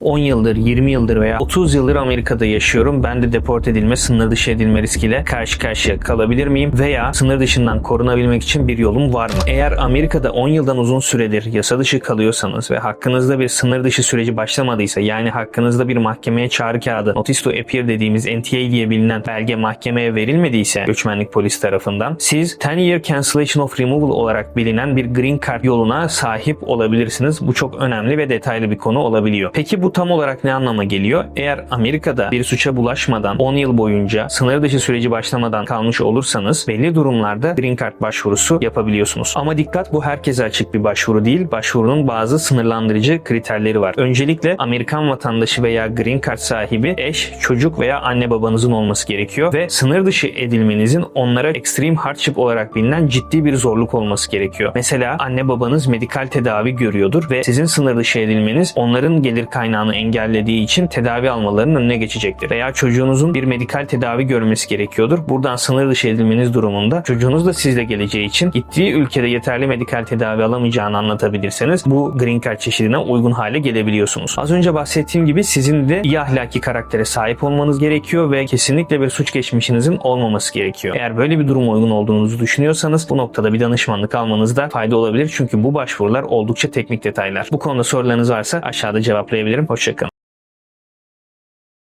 10 yıldır, 20 yıldır veya 30 yıldır Amerika'da yaşıyorum. Ben de deport edilme, sınır dışı edilme riskiyle karşı karşıya kalabilir miyim? Veya sınır dışından korunabilmek için bir yolum var mı? Eğer Amerika'da 10 yıldan uzun süredir yasa dışı kalıyorsanız ve hakkınızda bir sınır dışı süreci başlamadıysa yani hakkınızda bir mahkemeye çağrı kağıdı, notice to appear dediğimiz NTA diye bilinen belge mahkemeye verilmediyse göçmenlik polis tarafından siz 10 year cancellation of removal olarak bilinen bir green card yoluna sahip olabilirsiniz. Bu çok önemli ve detaylı bir konu olabiliyor. Peki bu tam olarak ne anlama geliyor? Eğer Amerika'da bir suça bulaşmadan 10 yıl boyunca sınır dışı süreci başlamadan kalmış olursanız belli durumlarda green card başvurusu yapabiliyorsunuz. Ama dikkat bu herkese açık bir başvuru değil. Başvurunun bazı sınırlandırıcı kriterleri var. Öncelikle Amerikan vatandaşı veya green card sahibi eş, çocuk veya anne babanızın olması gerekiyor ve sınır dışı edilmenizin onlara extreme hardship olarak bilinen ciddi bir zorluk olması gerekiyor. Mesela anne babanız medikal tedavi görüyordur ve sizin sınır dışı edilmeniz onların gelir kaynağını engellediği için tedavi almalarının önüne geçecektir. Veya çocuğunuzun bir medikal tedavi görmesi gerekiyordur. Buradan sınır dışı edilmeniz durumunda çocuğunuz da sizle geleceği için gittiği ülkede yeterli medikal tedavi alamayacağını anlatabilirseniz bu green card çeşidine uygun hale gelebiliyorsunuz. Az önce bahsettiğim gibi sizin de iyi ahlaki karaktere sahip olmanız gerekiyor ve kesinlikle bir suç geçmişinizin olmaması gerekiyor. Eğer böyle bir duruma uygun olduğunuzu düşünüyorsanız bu noktada bir danışmanlık almanızda fayda olabilir. Çünkü bu başvurular oldukça teknik detaylar. Bu konuda sorularınız varsa aşağıda cevaplayabilirim. Hoşçakalın.